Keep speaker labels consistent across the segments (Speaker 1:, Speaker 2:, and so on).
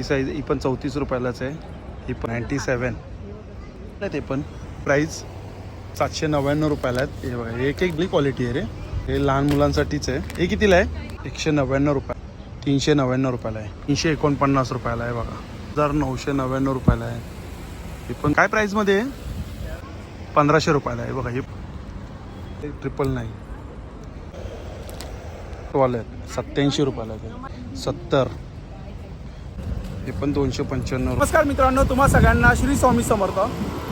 Speaker 1: ही size ही पण चौतीस रुपयालाच आहे. ही पण नाईन्टी सेवन नाही ते पण. प्राईज सातशे नव्याण्णव रुपयाला आहेत. हे बघा एक एक एक क्वालिटी आहे रे. हे लहान मुलांसाठीच आहे. हे कितीला आहे? एकशे नव्याण्णव रुपये तीनशे नव्याण्णव रुपयाला आहे. तीनशे एकोणपन्नास रुपयाला आहे बघा. हजार नऊशे नव्याण्णव रुपयाला आहे. हे पण काय प्राईजमध्ये आहे? पंधराशे रुपयाला आहे. बघा हे ट्रिपल नाही वाले सत्त्याऐंशी सत्याऐंशी रुपयाला आहे सत्तर. हे पण दोनशे पंच्याण्णव
Speaker 2: नमस्कार मित्रांनो तुम्हा सगळ्यांना श्री स्वामी समर्थ.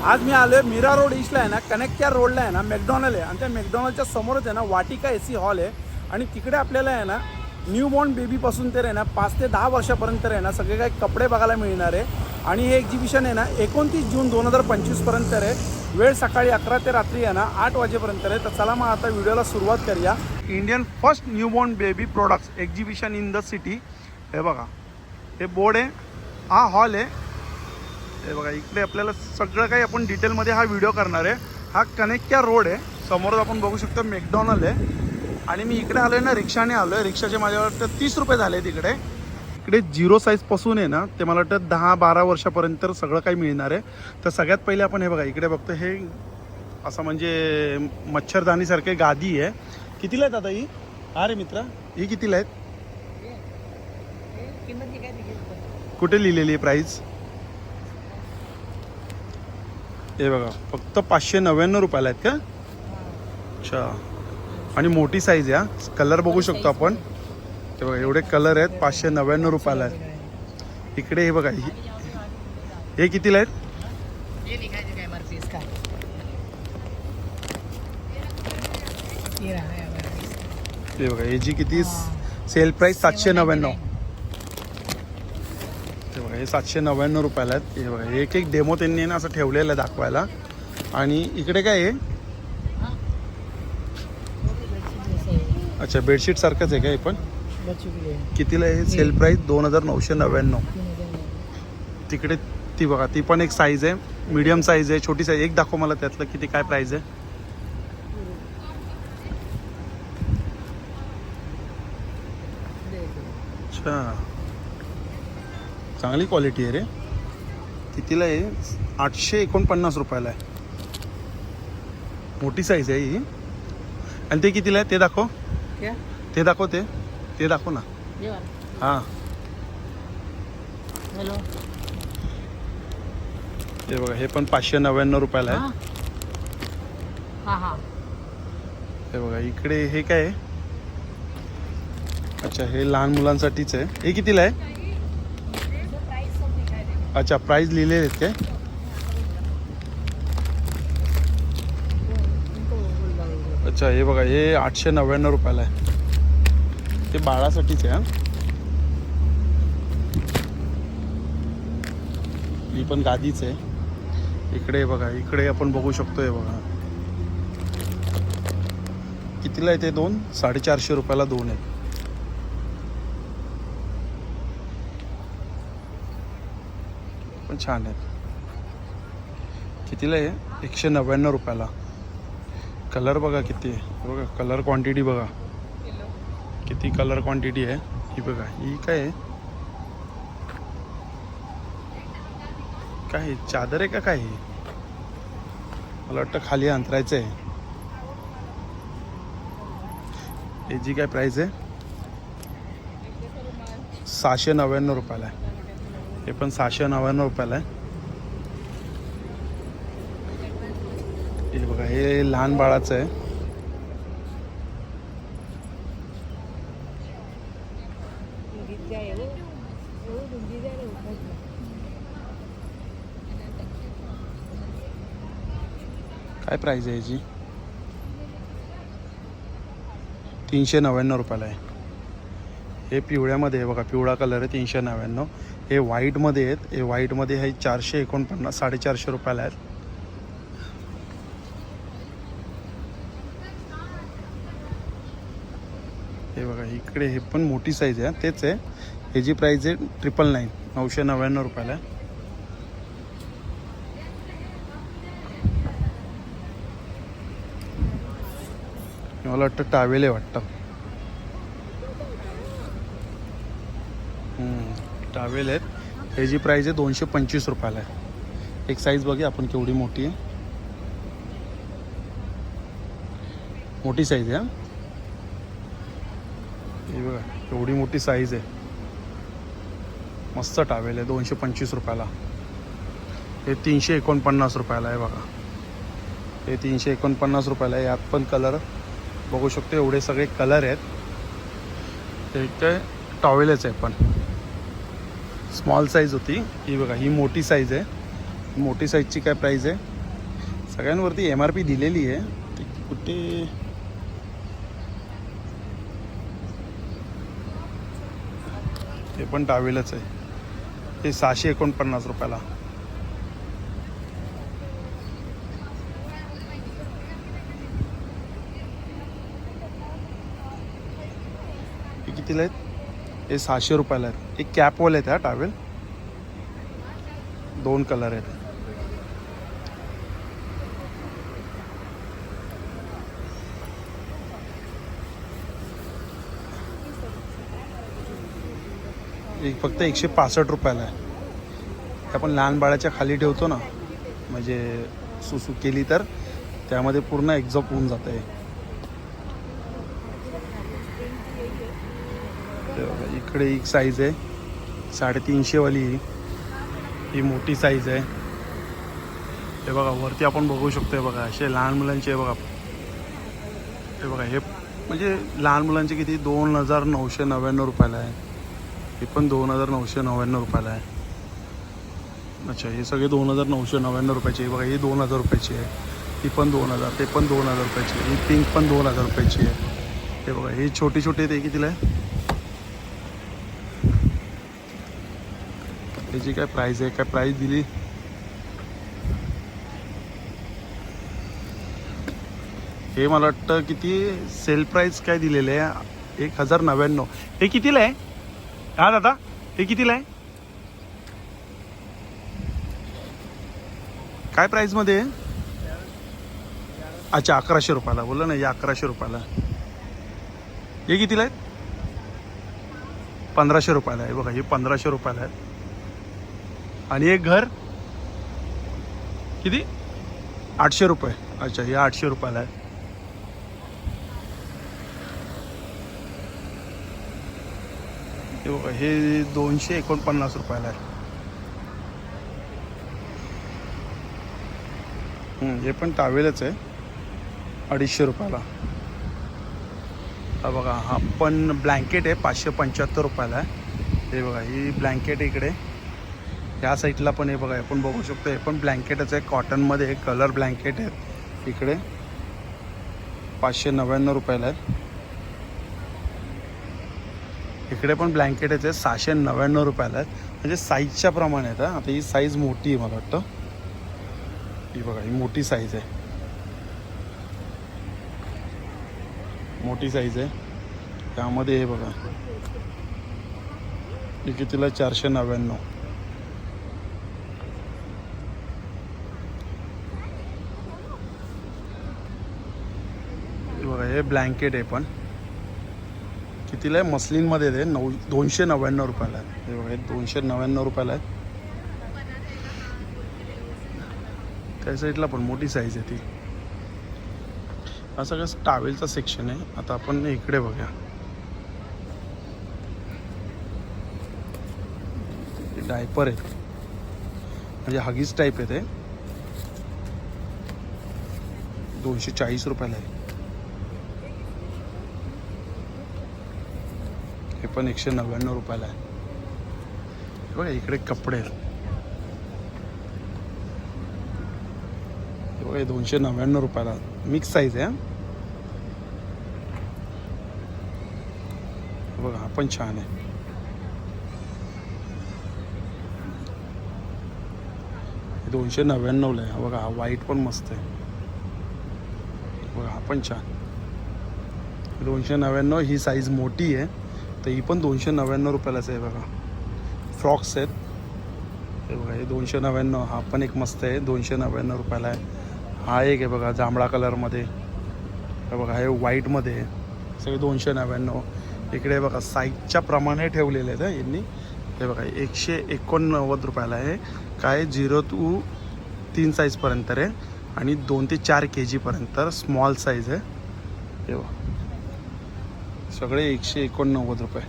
Speaker 2: आज मी आलोय मीरा रोड ईस्टला आहे ना कनेक्ट रोडला आहे ना मॅकडॉनल्ड आहे. आणि त्या मॅकडॉनल्डच्या समोरच आहे ना वाटिका ए सी हॉल आहे. आणि तिकडे आपल्याला आहे ना न्यू बॉर्न बेबीपासून तर आहे ना पाच ते दहा वर्षापर्यंत आहे ना सगळे काही कपडे बघायला मिळणार आहे. आणि हे एक्झिबिशन आहे ना एकोणतीस जून दोन हजार पंचवीसपर्यंत आहे. वेळ सकाळी अकरा ते रात्री आहे ना आठ वाजेपर्यंत आहे. तर चला मग आता व्हिडिओला सुरुवात करूया. Indian first newborn baby products exhibition in the city हे बघा. हे बोर्ड आहे. हा हॉल आहे. हे बघा इकडे आपल्याला सगळं काही आपण डिटेलमध्ये हा व्हिडिओ करणार आहे. हा कनेक्ट्या रोड आहे. समोर आपण बघू शकतो मॅकडॉनल्ड आहे. आणि मी इकडे आलोय ना रिक्षाने आलो आहे रिक्षाचे माझ्या वाटतं तीस रुपये झाले तिकडे इकडे झिरो साईजपासून आहे ना ते मला वाटतं दहा बारा वर्षापर्यंत सगळं काही मिळणार आहे. तर सगळ्यात पहिले आपण हे बघा इकडे बघतो हे असं म्हणजे मच्छरदानीसारखे गादी आहे. कितीला आहेत आता ही? अरे मित्रा ही कितीला आहेत? कुठे लिहिलेली आहे प्राईस हे बघा फक्त पाचशे नव्याण्णव रुपयाला आहेत का? अच्छा. आणि मोठी साईज हा. कलर बघू शकतो आपण. हे बघा एवढे कलर आहेत पाचशे नव्याण्णव रुपयाला आहेत. इकडे हे बघा ही- कितीला आहेत?
Speaker 3: ये ये है
Speaker 1: हे बघा याची किती सेल प्राईस सातशे नव्याण्णव. बघा हे सातशे नव्याण्णव रुपयाला आहेत. हे बघा एक एक डेमो त्यांनी ना असं ठेवलेलं आहे दाखवायला. आणि इकडे काय आहे? अच्छा बेडशीट सारखंच आहे का हे पण? कितीला आहे सेल प्राईस दोन हजार नऊशे नव्याण्णव. तिकडे ती बघा ती पण एक साईज आहे मीडियम साईज आहे छोटी साईज एक दाखव मला त्यातलं किती काय प्राईज आहे अच्छा चांगली क्वालिटी आहे रे. कितीला आहे? आठशे एकोणपन्नास रुपयाला आहे. मोठी साईज आहे ही. आणि ते कितीला आहे? ते दाखव.
Speaker 3: क्या?
Speaker 1: ते दाखव ते. ते दाखव ना. हां.
Speaker 3: हेलो.
Speaker 1: हे बघा हे पण पाचशे नव्याण्णव रुपयाला आहे.
Speaker 3: हाँ
Speaker 1: बघा इकडे हे काय आहे? अच्छा हे लहान मुलांसाठीच आहे. हे कितीला आहे? अच्छा प्राईज लिहिलेले आहेत काय अच्छा हे बघा हे आठशे नव्याण्णव रुपयाला आहे. ते बाळासाठीच आहे ही? पण गादीच आहे. इकडे बघा इकडे आपण बघू शकतो हे बघा. कितीला आहे ते दोन? साडेचारशे रुपयाला दोन आहेत पण छान आहेत. कितीला आहे? एकशे नव्याण्णव रुपयाला. कलर बघा किती आहे. बघा कलर क्वांटिटी बघा. किती कलर क्वांटिटी आहे. ही बघा ही काय आहे? काय चादर आहे का काय मला वाटतं खाली अंतरायचं आहे. याची काय प्राईस आहे? सहाशे नव्याण्णव रुपयाला आहे. हे पण सहाशे नव्याण्णव रुपयाला आहे. हे बघा हे लहान बाळाचं आहे. काय प्राईज आहे याची? तीनशे नव्याण्णव रुपयाला आहे. हे पिवळ्यामध्ये आहे बघा पिवळा कलर आहे तीनशे नव्याण्णव. हे व्हाईटमध्ये आहेत. हे व्हाईटमध्ये हे चारशे एकोणपन्नास साडेचारशे रुपयाला आहेत. हे बघा इकडे हे पण मोठी साईज आहे. तेच आहे. ह्याची प्राईज आहे ट्रिपल नाईन नऊशे नव्याण्णव रुपयाला आहे. मला वाटतं टावेल आहे वाटतं. टावेल आहेत. ह्याची प्राईज आहे दोनशे पंचवीस रुपयाला आहे. एक साईज बघूया आपण केवढी मोठी आहे. मोठी साईज आहे हे. बघा एवढी मोठी साईज आहे. मस्त टावेल आहे दोनशे पंचवीस रुपयाला. हे तीनशे एकोणपन्नास रुपयाला आहे बघा. हे तीनशे एकोणपन्नास रुपयाला आहे. यात पण कलर बघू शकतो एवढे सगळे कलर आहेत. ते टॉवेलच आहे पण. स्मॉल साईज होती. ही बघा ही मोठी साईज आहे. मोठी साईजची काय प्राईज आहे? सगळ्यांवरती एम आर पी दिलेली आहे. ती कुठे? ते पण टावेलच आहे. ते सहाशे एकोणपन्नास रुपयाला. कितीला आहेत? हे सहाशे रुपयाला आहेत. एक कॅपवाले आहेत हा टावेल. दोन कलर आहेत. एक फक्त एकशे पासष्ट रुपयाला आहे. ते आपण लहान बाळाच्या खाली ठेवतो ना म्हणजे सुसू केली तर त्यामध्ये पूर्ण एक्झॉप होऊन जातं आहे ते इकडे एक साईज आहे. साडेतीनशेवाली ही. ही मोठी साईज आहे. हे बघा वरती आपण बघू शकतो हे बघा असे लहान मुलांचे बघा. हे बघा हे म्हणजे लहान मुलांचे किती? दोन हजार नऊशे नव्याण्णव रुपयाला आहे. हे पण दोन हजार नऊशे नव्याण्णव रुपयाला आहे. अच्छा हे सगळे दोन हजार नऊशे नव्याण्णव रुपयाचे आहे. बघा ही दोन हजार रुपयाची आहे. ही पण दोन हजार ते पण दोन हजार रुपयाची आहे. ही पिंक पण दोन हजार रुपयाची आहे. हे बघा ही छोटी छोटी ते कितीला आहे? त्याची काय प्राईज आहे काय प्राईज दिली? हे मला वाटतं किती सेल प्राईज काय दिलेलं आहे एक हजार नव्याण्णव. हे कितीला आहे? हा दादा हे कितीला आहे? काय प्राईजमध्ये अच्छा अकराशे रुपयाला. बोललं ना हे अकराशे रुपयाला. हे कितीला आहे? पंधराशे रुपयाला आहे. बघा हे पंधराशे रुपयाला आहे. आणि एक घर किती? आठशे रुपये. अच्छा हे आठशे रुपयाला आहे. हे बघा हे दोनशे एकोणपन्नास रुपयाला आहे. हे पण टावेलच आहे. अडीचशे रुपयाला. हा बघा हा पण ब्लँकेट आहे पाचशे पंच्याहत्तर रुपयाला आहे. हे बघा ही ब्लँकेट इकडे. या साईडला पण हे बघा आपण बघू शकतो. हे पण ब्लँकेटच आहे. कॉटनमध्ये कलर ब्लँकेट आहेत इकडे पाचशे नव्याण्णव रुपयाला आहेत इकडे पण ब्लँकेटच आहे. सहाशे नव्याण्णव रुपयाला आहेत म्हणजे साईजच्या प्रमाणे आहेत आता ही साईज मोठी आहे मला वाटतं. ही बघा ही मोठी साईज आहे. मोठी साईज आहे. त्यामध्ये हे बघा. हे कितीला? चारशे नव्याण्णव. हे ब्लँकेट आहे पण. कितीला आहे? मसलिनमध्ये ते नऊ दोनशे नव्याण्णव रुपयाला आहे. हे बघा दोनशे नव्याण्णव रुपयाला आहे. त्या साईडला पण मोठी साईज आहे ती. असं कसं टावेलचा सेक्शन आहे. आता आपण इकडे बघूया. डायपर आहे. म्हणजे हगीज टाईप आहे ते. दोनशे चाळीस रुपयाला आहे. पण एकशे नव्याण्णव रुपयाला आहे. बघा इकडे कपडे. हे बघा दोनशे नव्याण्णव रुपयाला मिक्स साईज आहे बघा हा पण छान आहे. दोनशे नव्याण्णवला आहे. बघा हा व्हाईट पण मस्त आहे. बघा हा पण छान. दोनशे नव्याण्णव ही साईज मोठी आहे. तर ही पण दोनशे नव्याण्णव रुपयालाच आहे बघा. फ्रॉक्स आहेत. हे बघा हे दोनशे नव्याण्णव हा पण एक मस्त आहे. दोनशे नव्याण्णव रुपयाला आहे. हा एक आहे बघा जांभळा कलरमध्ये. हे बघा हे व्हाईटमध्ये आहे. सगळे दोनशे नव्याण्णव. इकडे बघा साईजच्या प्रमाणे ठेवलेले आहेत यांनी. हे बघा एकशे एकोणनव्वद रुपयाला आहे. काय? झिरो टू तीन साईजपर्यंत आहे. आणि दोन ते चार के जीपर्यंत स्मॉल साईज आहे. हे बघा. सगळे एकशे एकोणनव्वद रुपये.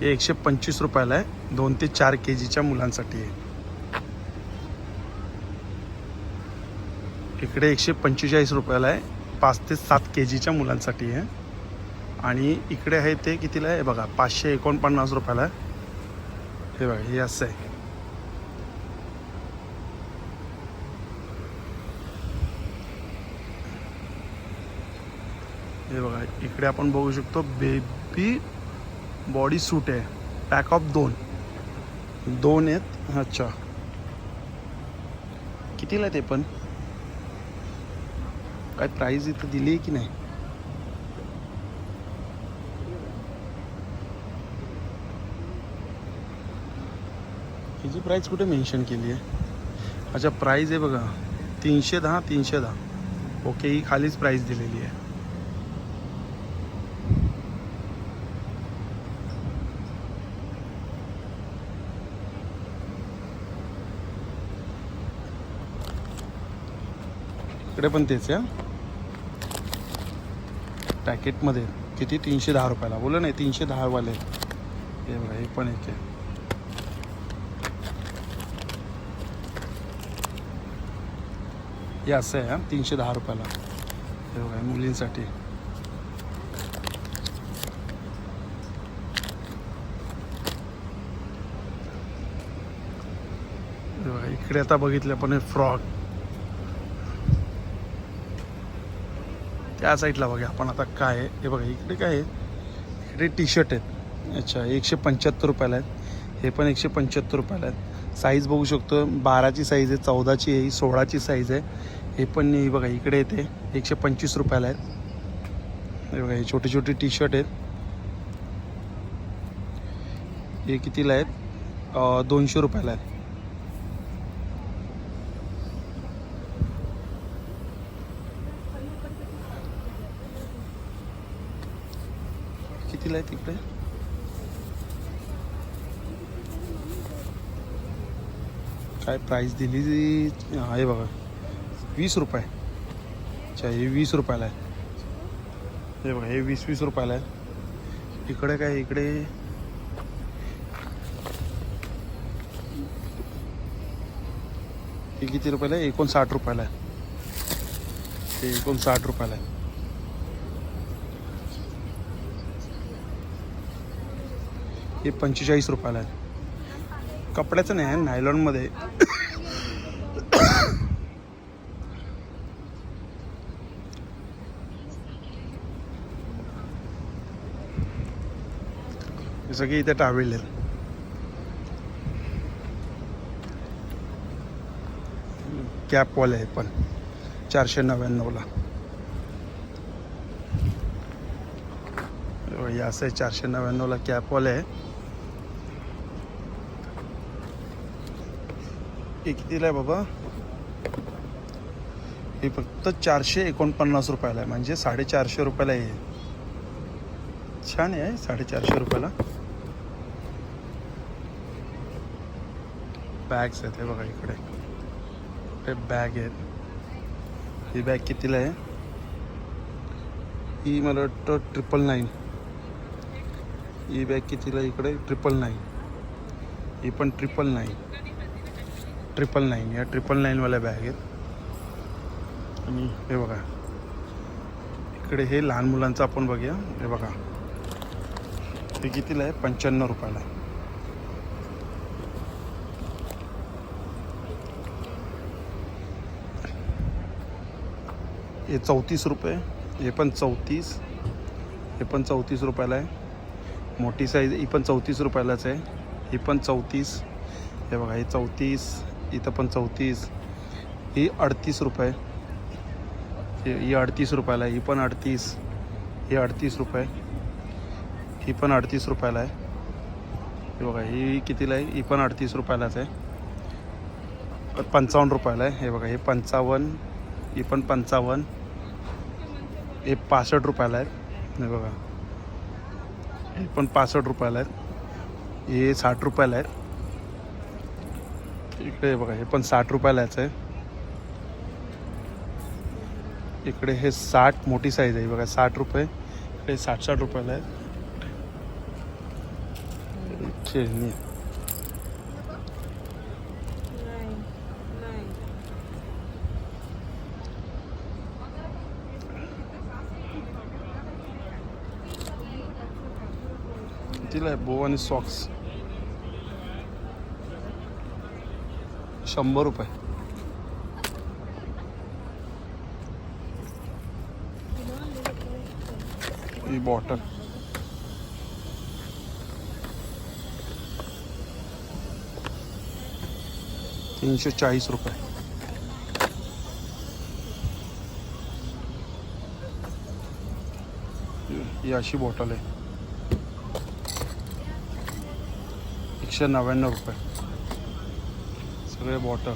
Speaker 1: हे एकशे पंचवीस रुपयाला आहे. दोन ते चार के जीच्या मुलांसाठी आहे. इकडे एकशे पंचेचाळीस रुपयाला आहे. पाच ते सात के जीच्या मुलांसाठी आहे. आणि इकडे आहे ते कितीला आहे? बघा पाचशे एकोणपन्नास रुपयाला आहे. हे बघा हे असं आहे. हे बघा इकडे आपण बघू शकतो बेबी बॉडी सूट आहे. पॅक ऑफ दोन. दोन आहेत. अच्छा. कितीला आहे ते पण? काय प्राईज इथं दिली आहे की नाही? हिची प्राईस कुठे मेन्शन केली आहे अच्छा प्राईज आहे बघा. तीनशे दहा तीनशे दहा. ओके ही खालीच प्राईस दिलेली आहे इकडे पण तेच आहे पॅकेटमध्ये किती? तीनशे दहा रुपयाला. बोललं नाही तीनशे दहावाले. हे बघा हे पण एक आहे. हे असं आहे तीनशे दहा रुपयाला. हे बघा मुलींसाठी. इकडे आता बघितलं पण फ्रॉक. त्या साईडला बघा आपण आता काय आहे? हे बघा इकडे काय आहे? इकडे टी शर्ट आहेत. अच्छा एकशे पंच्याहत्तर रुपयाला आहेत. हे पण एकशे पंच्याहत्तर रुपयाला आहेत. साईज बघू शकतो. बाराची साईज आहे चौदाची आहे ही सोळाची साईज आहे. हे पण नाही बघा इकडे येते. एकशे पंचवीस रुपयाला आहेत. हे बघा हे छोटे छोटे टी शर्ट आहेत. हे कितीला आहेत? दोनशे रुपयाला आहेत. देखील आहे तिकडे. काय प्राईस दिली आहे बघा. वीस रुपये. अच्छा हे वीस रुपयाला आहे. हे बघा हे वीस वीस रुपयाला आहे. इकडे काय इकडे? हे किती रुपयाला आहे? एकोणसाठ रुपयाला आहे. हे एकोणसाठ रुपयाला आहे. हे पंचेचाळीस रुपयाला आहे कपड्याचं नाही आहे नायलॉनमध्ये सगळे इथे टावेल कॅपवाले आहे पण चारशे नव्याण्णवला. या असं आहे चारशे नव्याण्णवला कॅपवाले आहे. कितीला आहे बाबा. हे फक्त चारशे एकोणपन्नास रुपयाला आहे. म्हणजे साडेचारशे रुपयाला आहे छान आहे साडेचारशे रुपयाला. बॅग्स आहेत हे बघा इकडे. हे बॅग आहेत. ही बॅग कितीला आहे? ही मला वाटतं ट्रिपल नाईन ही बॅग कितीला आहे इकडे? ट्रिपल नाईन ही पण ट्रिपल नाईन ट्रिपल नाईन या ट्रिपल नाईनवाल्या बॅग आहेत. आणि हे बघा. इकडे हे लहान मुलांचं आपण बघूया. हे बघा. हे कितीला आहे? पंच्याण्णव रुपयाला. हे चौतीस रुपये. हे पण चौतीस. हे पण चौतीस रुपयाला आहे. मोठी साईज ही पण चौतीस रुपयालाच आहे. ही पण चौतीस. हे बघा हे चौतीस. इथं पण चौतीस. ही अडतीस रुपये. ही ही अडतीस रुपयाला आहे. ही पण अडतीस. ही अडतीस रुपये. ही पण अडतीस रुपयाला आहे. हे बघा ही कितीला आहे? ही पण अडतीस रुपयालाच आहे. पंचावन्न रुपयाला आहे. हे बघा हे पंचावन्न. ही पण पंचावन्न. हे पासष्ट रुपयाला आहेत हे बघा. हे पण पासष्ट रुपयाला आहेत हे साठ रुपयाला आहेत इकडे बघा हे पण साठ रुपयालाच आहे. इकडे हे साठ मोठी साईज आहे बघा साठ रुपये. इकडे साठ साठ रुपयाला आहे. खेळणी आहे. आहे बो आणि सॉक्स शंभर रुपये. ही बॉटल. तीनशे चाळीस रुपये. ही अशी बॉटल आहे. एकशे नव्याण्णव रुपये. सगळे बॉटल.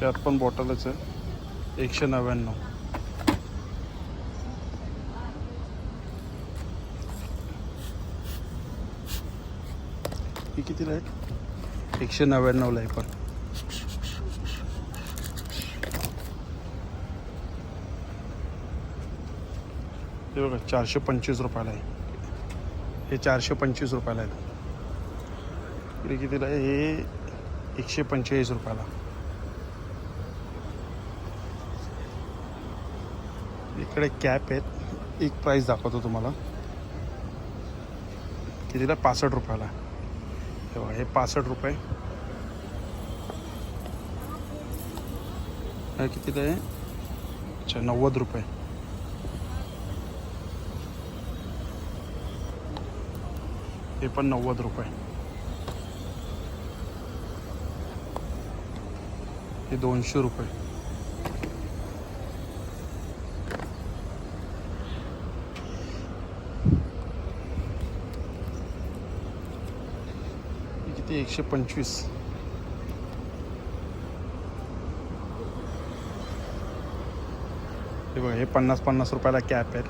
Speaker 1: त्यात पण बॉटलच आहे. एकशे नव्याण्णव. ही कितीला आहे? एकशे नव्याण्णवला आहे पण. हे बघा चारशे पंचवीस रुपयाला आहे. हे चारशे पंचवीस रुपयाला आहे. इकडे कितीला आहे हे एकशे पंचेचाळीस रुपयाला. इकडे कॅप आहेत. एक प्राईस दाखवतो तुम्हाला. कितीला? पासष्ट रुपयाला. हे हे पासष्ट रुपये. कितीला आहे? अच्छा नव्वद रुपये. हे पण नव्वद रुपये. हे दोनशे रुपये. हे किती एकशे पंचवीस. हे बघा हे पन्नास पन्नास रुपयाला कॅप आहेत.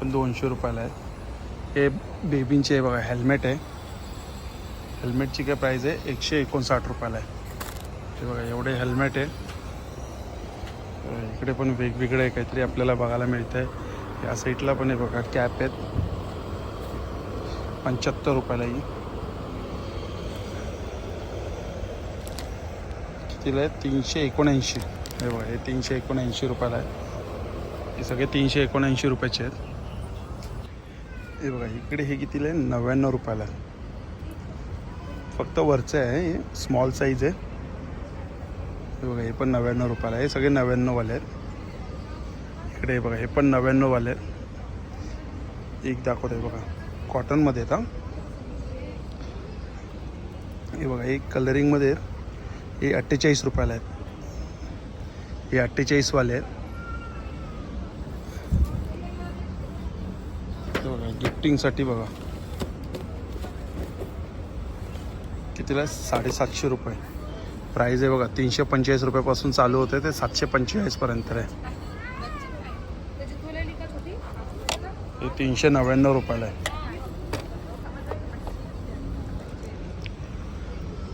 Speaker 1: पण दोनशे रुपयाला आहे हे बेबींचे बघा हेल्मेट आहे. हेल्मेटची काय प्राईज आहे? एकशे एकोणसाठ रुपयाला आहे. हे बघा एवढे हेल्मेट आहे. इकडे पण वेगवेगळे आहे काहीतरी आपल्याला बघायला मिळतं आहे या साईडला पण आहे बघा कॅप आहेत. पंच्याहत्तर रुपयाला ही. कितीला आहे? तीनशे एकोणऐंशी. हे बघा हे तीनशे एकोणऐंशी रुपयाला आहे. हे सगळे तीनशे एकोणऐंशी रुपयाचे आहेत. हे बघा इकडे हे कितीला आहे? नव्याण्णव रुपयाला आहे. फक्त वरचं आहे हे स्मॉल साईज आहे. हे बघा हे पण नव्याण्णव रुपयाला आहे. हे सगळे नव्याण्णववाले आहेत. इकडे हे बघा हे पण नव्याण्णववाले आहेत. एक दाखवत आहे बघा. कॉटनमध्ये येतं हे. बघा हे कलरिंगमध्ये हे अठ्ठेचाळीस रुपयाला आहेत. हे अठ्ठेचाळीसवाले आहेत. बघा गिफ्टिंगसाठी बघा. कितीला साडेसातशे रुपये. प्राईज आहे बघा तीनशे पंचेचाळीस रुपयापासून चालू होते ते सातशे पंचेचाळीसपर्यंत आहे. हे तीनशे नव्याण्णव रुपयाला आहे.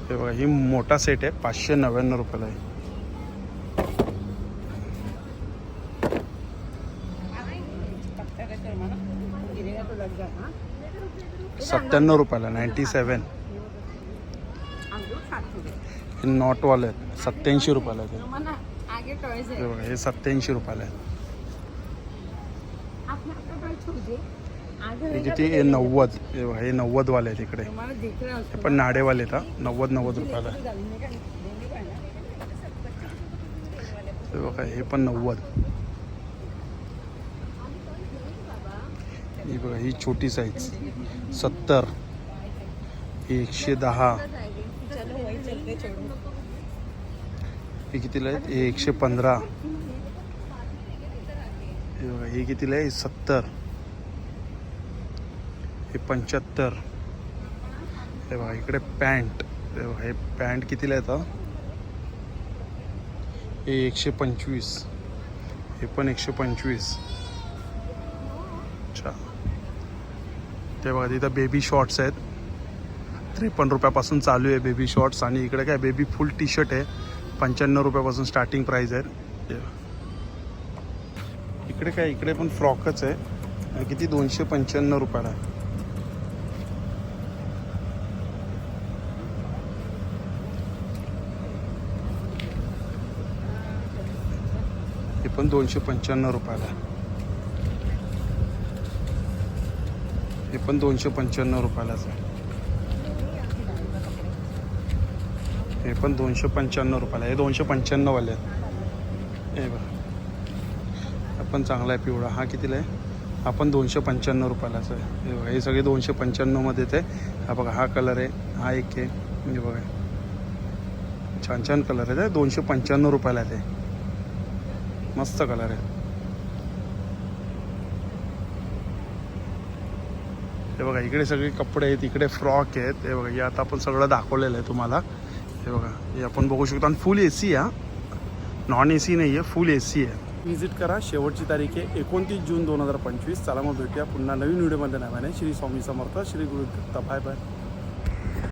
Speaker 1: हे बघा ही मोठा सेट आहे पाचशे नव्याण्णव रुपयाला आहे. सत्त्याण्णव रुपयाला नाईन्टी सेवन हे नॉटवाले आहेत. सत्याऐंशी रुपयाला आहे ते.
Speaker 3: आगे टॉयज
Speaker 1: हे बघा हे सत्याऐंशी रुपयाला आहे
Speaker 3: अपना अपना टॉय छोड़ दे? आगे
Speaker 1: हे किती? हे नव्वद हे बघा हे नव्वदवाले आहेत इकडे.
Speaker 3: है
Speaker 1: हे पण नाडेवाले आहेत हा. नव्वद नव्वद रुपयाला
Speaker 3: है
Speaker 1: हे बघा हे पण नव्वद. ही बघा ही छोटी साईज सत्तर. ही एकशे दहा. हे कितीला आहेत? हे एकशे पंधरा. हे बघा हे कितीला आहे? सत्तर. हे पंच्याहत्तर. हे बघा इकडे पॅन्ट. हे बघा हे पॅन्ट कितीला येतं हे? एकशे पंचवीस. हे पण एकशे पंचवीस. अच्छा. ते बघा तिथं बेबी शॉर्ट्स आहेत. त्रेपन्न रुपयापासून चालू आहे बेबी शॉर्ट्स आणि इकडे काय बेबी फुल टी शर्ट आहे. पंच्याण्णव रुपयापासून स्टार्टिंग प्राईज आहे. इकडे काय इकडे पण फ्रॉकच आहे. किती? दोनशे पंच्याण्णव रुपयाला आहे. हे पण दोनशे पंच्याण्णव रुपयाला आहे. हे पण दोनशे पंच्याण्णव रुपयालाच आहे. हे पण दोनशे पंच्याण्णव रुपयाला हे दोनशे पंच्याण्णववाले आहेत. हे बघा. हा पण चांगला आहे पिवळा. हा कितीला आहे? हा पण दोनशे पंच्याण्णव रुपयालाच आहे. हे बघा हे सगळे दोनशे पंच्याण्णवमध्येच आहे. हा बघा हा कलर आहे. हा एक आहे. म्हणजे बघा. छान छान कलर आहे. ते दोनशे पंच्याण्णव रुपयाला आहे ते. मस्त कलर आहे. हे बघा इकडे सगळे कपडे आहेत इकडे फ्रॉक आहेत. हे बघा हे आता आपण सगळं दाखवलेलं आहे तुम्हाला. हे बघा हे आपण बघू शकतो. आणि फुल ए सी आहे नॉन ए सी नाही आहे फुल ए सी आहे.
Speaker 2: व्हिजिट करा शेवटची तारीख आहे एकोणतीस जून दोन हजार पंचवीस. चला मग भेटूया पुन्हा नवीन व्हिडिओमध्ये नव्याने श्री स्वामी समर्थ श्री गुरु दत्त. Bye bye